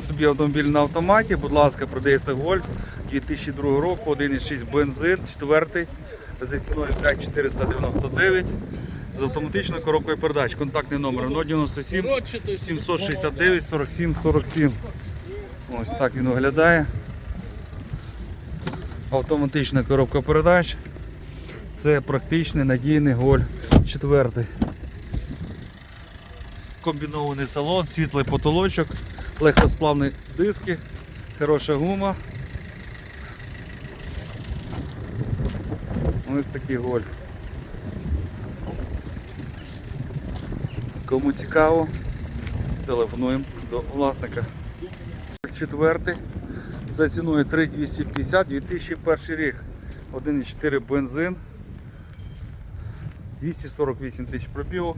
Собі автомобіль на автоматі, будь ласка, продається Гольф 2002 року, 1,6 бензин, 4 за ціною 5499 з автоматичною коробкою передач. Контактний номер 097 769 47 47. Ось так він виглядає. Автоматична коробка передач. Це практичний надійний Гольф 4. Комбінований салон, світлий потолочок, легкосплавні диски, хороша гума. Ось такий гольф. Кому цікаво, телефонуємо до власника. Четвертий за ціною 3250 2001 рік. 1,4 бензин. 248 тисяч пробігу,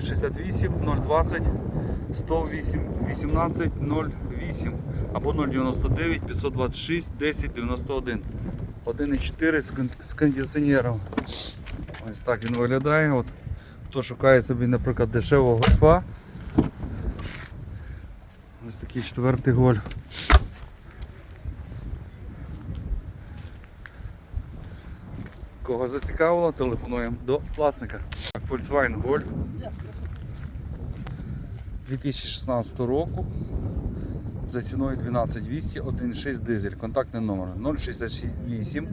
068, 020, 108, 18, 08 або 099 526 10 91. 1,4 з кон- кондиціонером. Ось так він виглядає. От, хто шукає собі, наприклад, дешевого гольфа. Ось такий четвертий гольф. Кого зацікавило, телефонуємо до власника. Volkswagen Golf 2016 року за ціною 12200 1.6 дизель. Контактний номер 068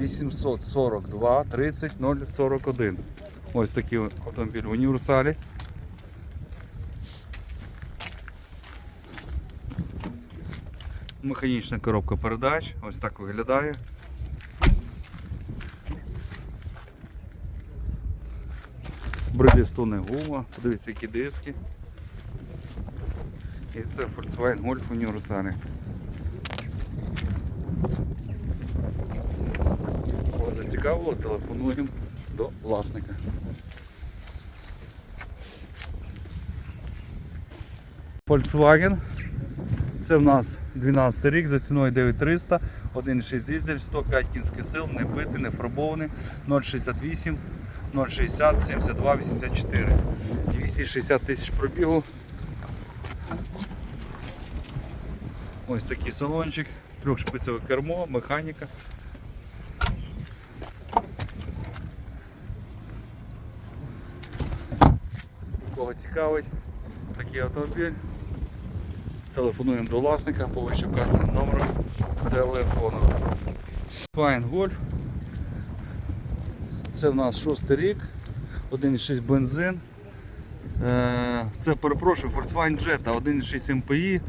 842 30 041. Ось такий автомобіль в універсалі. Механічна коробка передач. Ось так виглядає. Бридлістони гума, подивіться які диски. І це Volkswagen Golf універсалі. Кого зацікавило, телефонуємо до власника. Volkswagen. Це в нас 12 рік за ціною 9300, 1,6 дизель, 105 кінських сил, не битий, не фарбований, 068, 060, 72, 84. 260 тисяч пробігу. Ось такий салончик, трьохшпицеве кермо, механіка. Кого цікавить такий автомобіль, телефонуємо до власника по вище вказаним номером телефону. Fine Golf. Це в нас шостий рік, 1,6 бензин. Е, Це перепрошую, Volkswagen Jetta 1,6 MPI,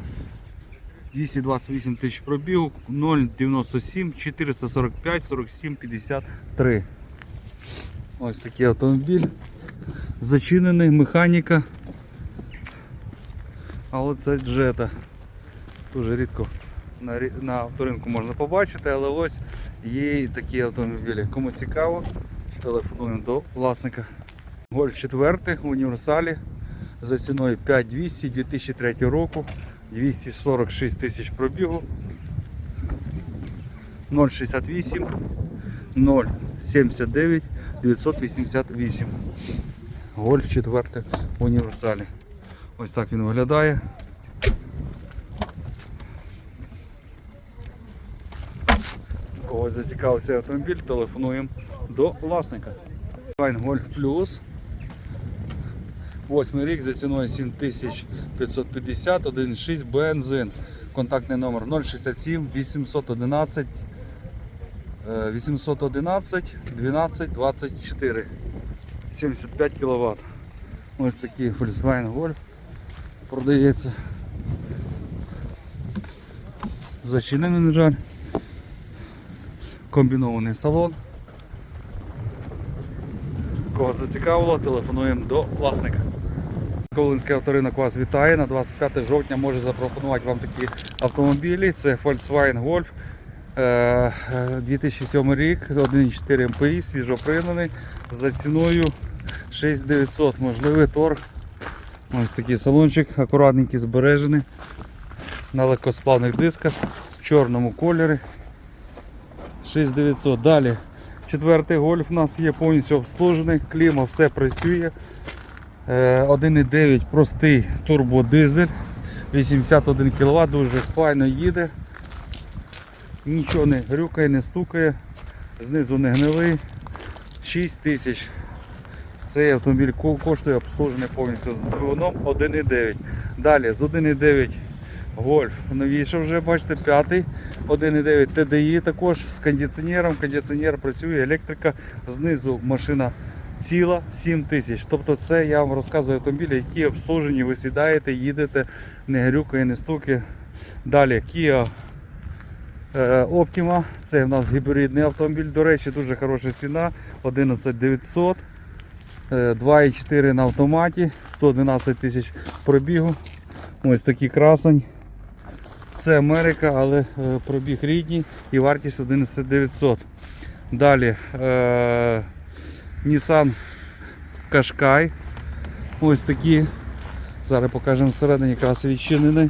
228 тисяч пробігу, 097 445 47 53. Ось такий автомобіль. Зачинений, механіка. Але це Jetta. Дуже рідко на, на авторинку можна побачити, але ось є такі автомобілі. Кому цікаво, телефонуємо до власника. Гольф 4 в універсалі за ціною 5200 2003 року, 246 тисяч пробігу, 068 079 988. Гольф 4 в універсалі. Ось так він виглядає. Когось зацікавив цей автомобіль, телефонуємо до власника. Volkswagen Golf Plus. Восьмий рік за ціною 7550, 1,6 бензин. Контактний номер 067 811 е, 811 12 24 75 кВт. Ось такий Volkswagen Golf продається. Зачинений, на жаль. Комбінований салон. Кого зацікавило, телефонуємо до власника. Ковалинський авторинок вас вітає. На 25 жовтня може запропонувати вам такі автомобілі. Це Volkswagen Golf. е, е, 2007 рік, 1,4 МПІ, свіжопригнаний, за ціною 6900, можливий торг. Ось такий салончик, акуратненький, збережений, на легкосплавних дисках, в чорному кольорі. 6900. Далі четвертий гольф у нас є повністю обслужений, кліма, все працює. Е, 1,9 простий турбодизель, 81 кВт, дуже файно їде. Нічого не грюкає, не стукає, знизу не гнилий. 6 тисяч. Цей автомобіль коштує обслужений повністю з двигуном 1,9. Далі з 1,9 Гольф. Новіше вже бачите, п'ятий 1,9 TDI також з кондиціонером. Кондиціонер працює, електрика, знизу машина ціла 7 тисяч. Тобто це я вам розказую автомобілі, які обслужені, ви сідаєте, їдете, не грюкає, не стукає. Далі Kia е, Optima, це в нас гібридний автомобіль, до речі, дуже хороша ціна, 11900. Е, 2,4 на автоматі, 112 тисяч пробігу. Ось такий красень. Це Америка, але е, пробіг рідній і вартість 11900. Далі е, Nissan Qashqai. Ось такі. Зараз покажемо всередині якраз відчинений.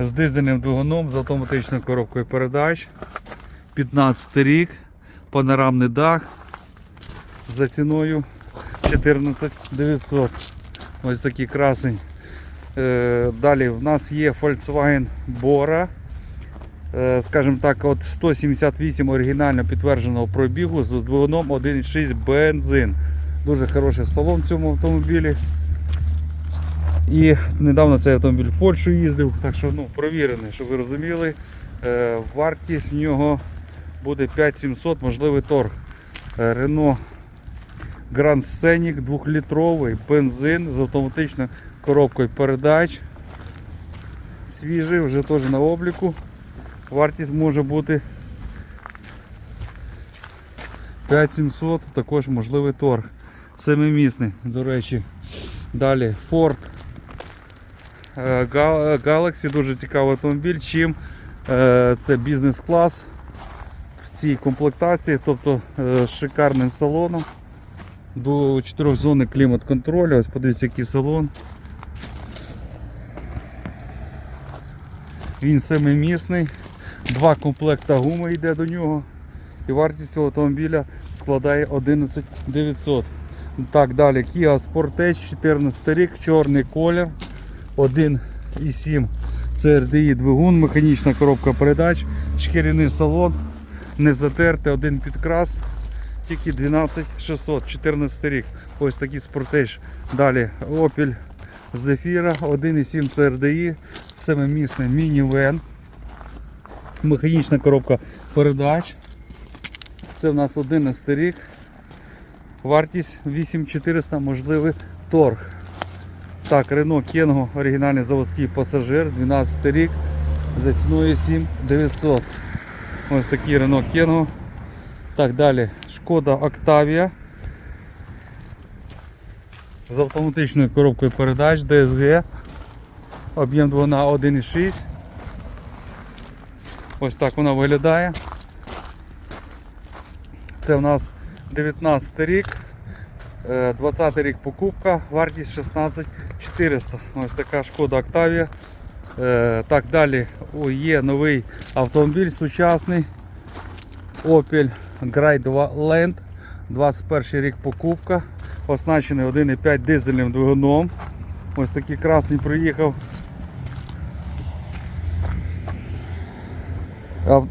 З дизельним двигуном, з автоматичною коробкою передач. 15 рік, панорамний дах за ціною 14 900. Ось такий красень. Е, Далі в нас є Volkswagen Bora. Е, Скажімо так, от 178 оригінально підтвердженого пробігу з двигуном 1.6 бензин. Дуже хороший салон в цьому автомобілі. І недавно цей автомобіль в Польщу їздив, так що ну, провірений, щоб ви розуміли. Е, Вартість в нього буде 5700, можливий торг. Е, Renault Grand Scenic 2-літровий бензин з автоматичною коробкою передач. Свіжий, вже теж на обліку. Вартість може бути 5700, також можливий торг. Семимісний, до речі. Далі Ford е, Galaxy, дуже цікавий автомобіль. Чим е, це бізнес-клас в цій комплектації, тобто е, з шикарним салоном. До 4 зони клімат-контролю. Ось подивіться, який салон. Він семимісний. Два комплекта гуми йде до нього. І вартість цього автомобіля складає 11 900. Так, далі Kia Sportage 14 рік, чорний колір. 1,7 CRDI двигун, механічна коробка передач, шкіряний салон, не затерте, один підкрас, тільки 12600, 14 рік. Ось такий Sportage. Далі Opel Zafira, 1,7 CRDI, семимісний мінівен. Механічна коробка передач. Це в нас 11 рік. Вартість 8400, можливий торг. Так, Renault Kengo, оригінальний заводський пасажир, 12 рік, за ціною 7900. Ось такий Renault Kengo. Так, далі Шкода Octavia. З автоматичною коробкою передач DSG. Об'єм двигуна 1,6. Ось так вона виглядає. Це в нас 19 рік. Е, 20 рік покупка, вартість 16 400. Ось така шкода Octavia. Е, Так, далі О, є новий автомобіль сучасний. Opel Grey 2 Land. 21 рік покупка. Оснащений 1,5 дизельним двигуном. Ось такий красний приїхав.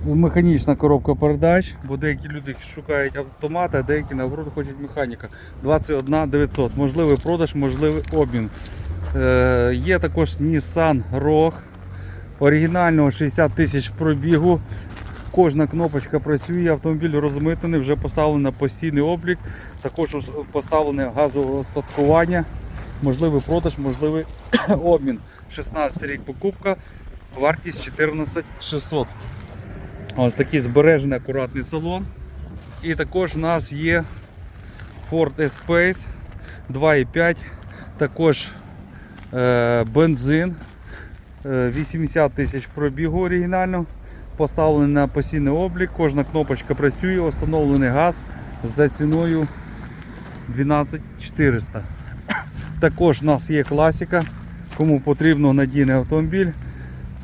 Механічна коробка передач, бо деякі люди шукають автомата, а деякі наоборот хочуть механіка. 21 900. Можливий продаж, можливий обмін. Е, є також Nissan Rogue. Оригінального 60 тисяч пробігу. Кожна кнопочка працює, автомобіль розмитаний, вже поставлений на постійний облік, також поставлене газове остаткування, можливий продаж, можливий обмін. 16 рік покупка, вартість 14 600. Ось такий збережений акуратний салон. І також в нас є Ford Espace 2,5, також е, бензин, е, 80 тисяч пробігу оригінально, поставлений на постійний облік, кожна кнопочка працює, встановлений газ за ціною 12 400. Також у нас є класика, кому потрібно надійний автомобіль.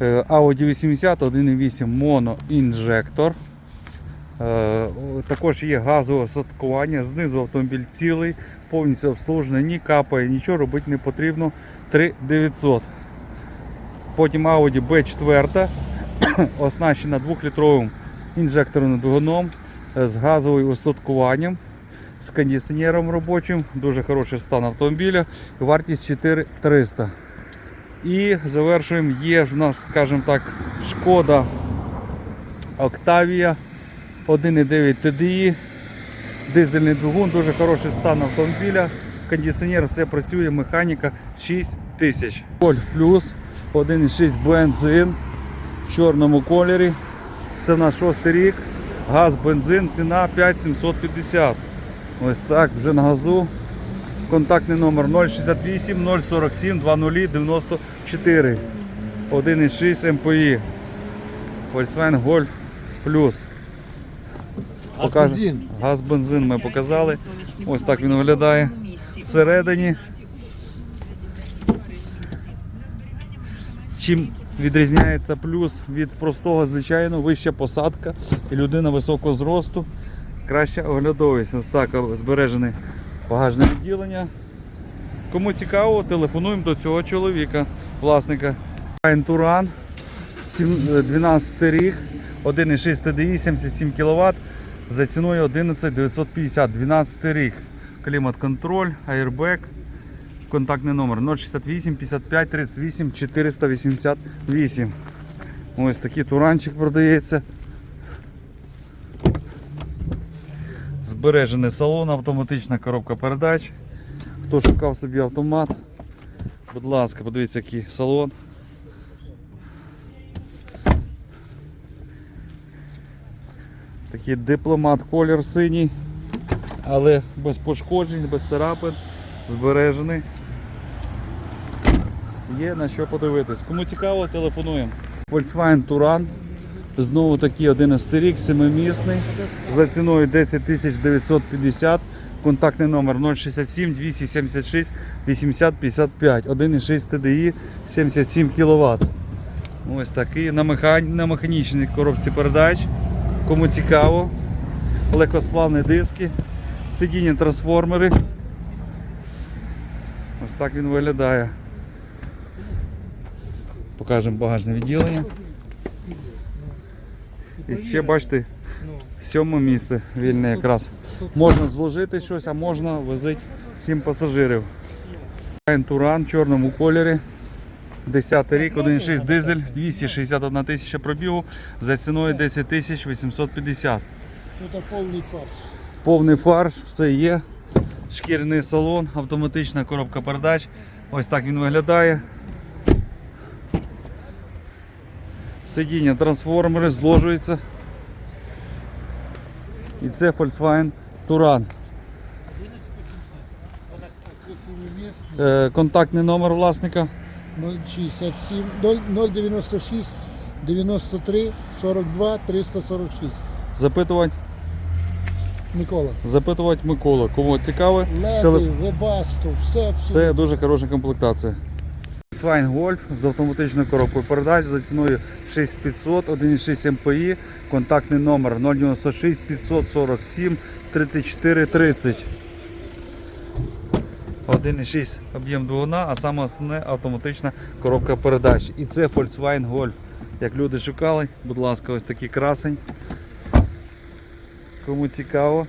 Е, Audi 80 1.8 моноінжектор. Також є газове осадкування, знизу автомобіль цілий, повністю обслужений, ні капає, нічого робити не потрібно. 3900. Потім Audi B4 оснащена 2-літровим інжекторним двигуном е, з газовим остаткуванням, з кондиціонером робочим, дуже хороший стан автомобіля, вартість 4300. І завершуємо, є в нас, скажімо так, шкода Octavia 1,9 TDI, дизельний двигун, дуже хороший стан автомобіля, кондиціонер, все працює, механіка 6 тисяч. Golf Plus 1,6 бензин в чорному кольорі. Це в шостий рік. Газ, бензин, ціна 5750. Ось так, вже на газу. Контактний номер 068 047 20 94 1,6 МПІ. Volkswagen Golf Plus. Покажемо. Газ, бензин ми показали. Ось так він виглядає. Всередині. Чим відрізняється плюс від простого, звичайно, вища посадка і людина високого зросту. Краща оглядовість. Ось так збережене багажне відділення. Кому цікаво, телефонуємо до цього чоловіка, власника. Туран, 12 рік, 1,6 TDI, 77 кВт, за ціною 11 950, 12 рік. Клімат-контроль, аербек, контактний номер 068 55 38 488. Ось такий туранчик продається. Збережений салон, автоматична коробка передач. Хто шукав собі автомат, будь ласка, подивіться, який салон. Такий дипломат колір синій, але без пошкоджень, без царапин, збережений. Є на що подивитись. Кому цікаво, телефонуємо. Volkswagen Touran. Знову таки 11 рік, семимісний. За ціною 10 950. Контактний номер 067 276 80 55. 1,6 TDI 77 кВт. Ось такий на, механі... на механічній коробці передач. Кому цікаво, легкосплавні диски, сидіння трансформери. Ось так він виглядає. Покажемо багажне відділення. І ще бачите, сьоме місце вільне якраз. Можна зложити щось, а можна возити 7 пасажирів. Туран в чорному кольорі. 10 рік, 1,6 дизель, 261 тисяча пробігу, за ціною 10 тисяч 850. Це повний фарш. Повний фарш, все є. Шкіряний салон, автоматична коробка передач. Ось так він виглядає. Сидіння трансформери зложується. І це Volkswagen сімимісний. Е, контактний номер власника 067 096 93 42 346. запитувати, Микола. запитувати Микола. Кому цікаве, Леди, телеф- Вебасту, все, Все дуже хороша комплектація. Volkswagen Golf з автоматичною коробкою передач за ціною 6500, 1,6 МПІ, контактний номер 096 547 34 30. 1,6 об'єм двигуна, а саме основне автоматична коробка передач. І це Volkswagen Golf. Як люди шукали, будь ласка, ось такий красень. Кому цікаво.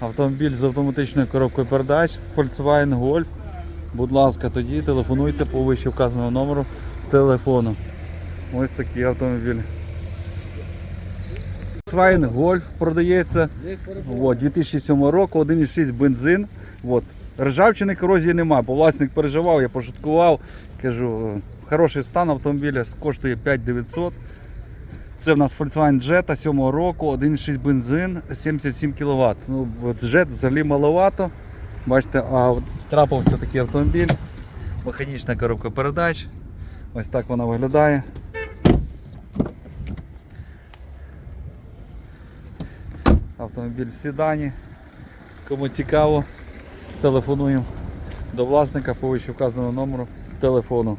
Автомобіль з автоматичною коробкою передач Volkswagen Golf. Будь ласка, тоді телефонуйте по вище вказаного номеру телефону. Ось такий автомобіль. Volkswagen Golf продається от, 2007 року, 1,6 бензин. От. Ржавчини корозії немає, бо власник переживав, я пошуткував. Кажу, хороший стан автомобіля коштує 5900. Це в нас Volkswagen Jetta 7 року, 1,6 бензин, 77 кВт. Ну, от Jet взагалі маловато. Бачите, а трапився такий автомобіль. Механічна коробка передач. Ось так вона виглядає. Автомобіль в седані. Кому цікаво, телефонуємо до власника по вищевказаному номеру телефону.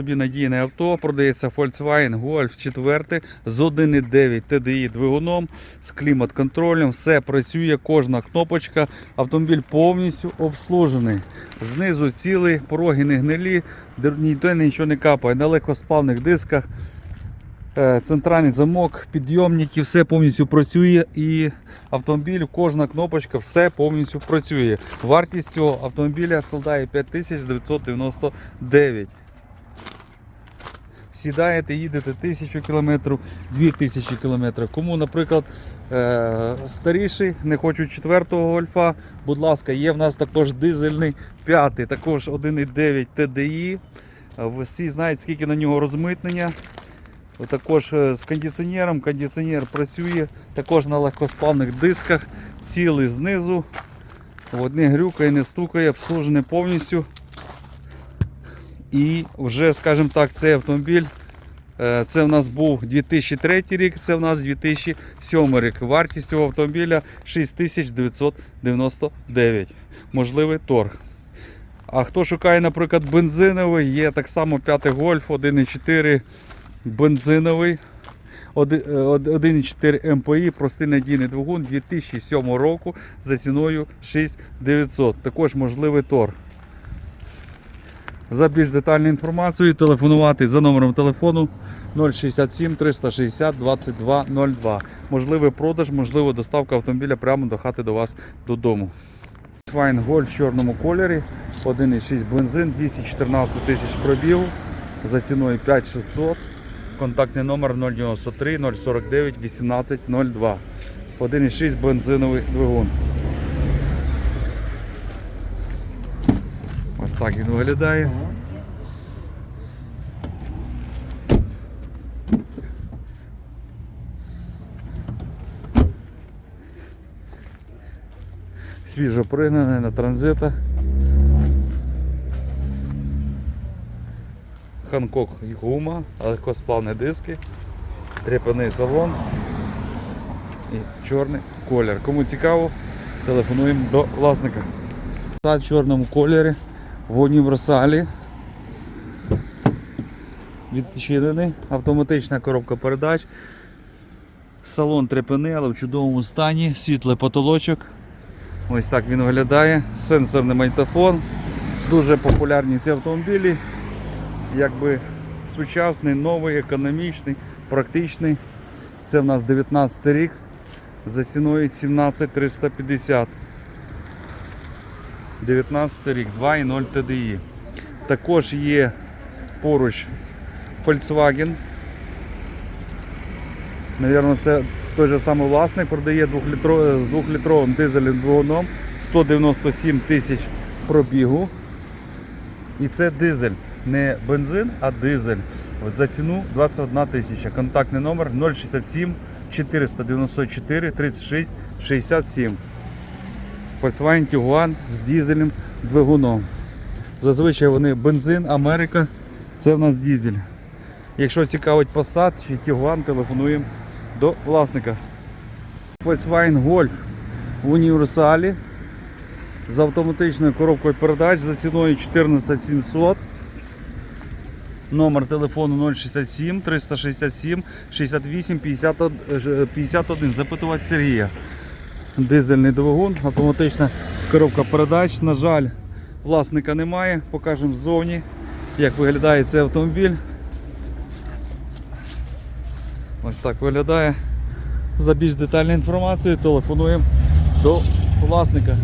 Собі надійне авто, продається Volkswagen Golf 4 з 1,9 TDI двигуном, з клімат-контролем, все працює, кожна кнопочка, автомобіль повністю обслужений. Знизу цілий, пороги не гнилі, ніде нічого не капає, на легкосплавних дисках, е, центральний замок, підйомники, все повністю працює і автомобіль, кожна кнопочка, все повністю працює. Вартість цього автомобіля складає 5999 сідаєте, їдете 1000 км, 2000 км. Кому, наприклад, е, старіший, не хочуть четвертого гольфа, будь ласка, є в нас також дизельний п'ятий, також 1,9 TDI. Всі знають, скільки на нього розмитнення. Також е, з кондиціонером. Кондиціонер працює також на легкоспавних дисках, цілий знизу. От, грюкає, не стукає, обслужений повністю. І вже, скажімо так, цей автомобіль. е, Це в нас був 2003 рік, це в нас 2007 рік. Вартість цього автомобіля 6999. Можливий торг. А хто шукає, наприклад, бензиновий, є так само 5 гольф 1,4 бензиновий. Оди- е, од- 1,4 МПІ, простий надійний двигун 2007 року за ціною 6900. Також можливий торг. За більш детальною інформацією телефонувати за номером телефону 067 360 2202. Можливий продаж, можливо доставка автомобіля прямо до хати до вас додому. Volkswagen Golf в чорному кольорі, 1,6 бензин, 214 тисяч пробігу за ціною 5600. Контактний номер 093 049 1802. 1,6 бензиновий двигун. Так він виглядає. Свіжо пригнаний на транзитах. Ханкок і гума, легкосплавні диски, трепаний салон і чорний колір. Кому цікаво, телефонуємо до власника. Та в чорному кольорі в універсалі. Відчинений, автоматична коробка передач. Салон трепений, але в чудовому стані, світлий потолочок. Ось так він виглядає. Сенсорний магнітофон. Дуже популярні ці автомобілі. Якби сучасний, новий, економічний, практичний. Це в нас 19 рік за ціною 17350. 19 рік, 2.0 TDI. Також є поруч Volkswagen. Навірно, це той же самий власник продає 2-літро- з 2-літровим дизельним двигуном 197 тисяч пробігу. І це дизель. Не бензин, а дизель. За ціну 21 тисяча. Контактний номер 067 494 36 67. Volkswagen Tiguan з дизельним двигуном. Зазвичай вони бензин, Америка. Це в нас дизель. Якщо цікавить Passat чи Tiguan, телефонуємо до власника. Volkswagen Golf в універсалі з автоматичною коробкою передач за ціною 14700. Номер телефону 067 367 68 51. 51. Запитувати Сергія. Дизельний двигун, автоматична коробка передач. На жаль, власника немає. Покажемо ззовні, як виглядає цей автомобіль. Ось так виглядає. За більш детальною інформацією телефонуємо до власника.